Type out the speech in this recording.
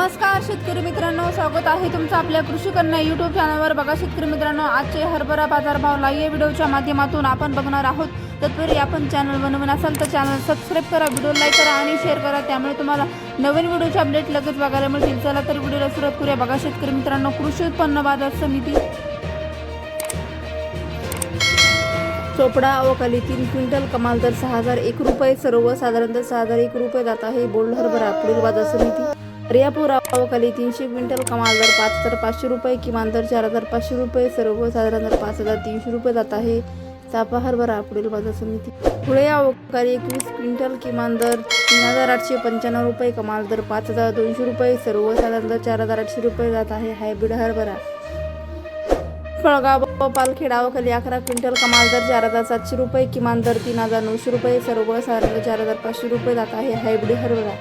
नमस्कार शेतकरी मित्रांनो. स्वागत आहे तुमचं आपल्या कृषी कन्या युट्यूब चॅनलवर बघा शेतकरी मित्रांनो आजचे हरभरा बाजारभाव लाईव्ह व्हिडिओच्या माध्यमातून आपण बघणार आहोत. तत्पूर्वी आपण चॅनल बनवून असाल तर चॅनल सबस्क्राईब करा व्हिडिओ लाईक करा आणि शेअर करा. त्यामुळे तुम्हाला नवीन व्हिडिओचे अपडेट लगेच बघायला मिळतील. चला तर व्हिडिओला सुरुवात करूया. बघा शेतकरी मित्रांनो कृषी उत्पन्न बाजार समिती. चोपडा अवकाली तीन क्विंटल कमाल दर सहा हजार एक रुपये सर्व साधारणतः सहा हजार एक रुपये जात आहे. बोल्ड हरभरा पुढील बाजार समिती. रियापूर खाली तीनशे क्विंटल कमाल दर पाच हजार पाचशे रुपये किमान दर चार हजार पाचशे रुपये सर्वसाधारण दर पाच हजार तीनशे रुपये जात आहे. चापा हरभरा पुढील बाजार समिती. पुढे अवकाळी एकवीस क्विंटल किमान दर तीन हजार आठशे पंच्याण्णव रुपये कमाल दर पाच हजार दोनशे रुपये सर्वसाधारण दर चार हजार आठशे रुपये जात आहे. हायब्रिड हरभरा फळगाव व पालखेडा अकरा क्विंटल कमाल दर चार हजार सातशे रुपये किमान दर तीन हजार नऊशे रुपये सर्वसाधारण चार हजार पाचशे रुपये जात आहे. हायब्रिड हरभरा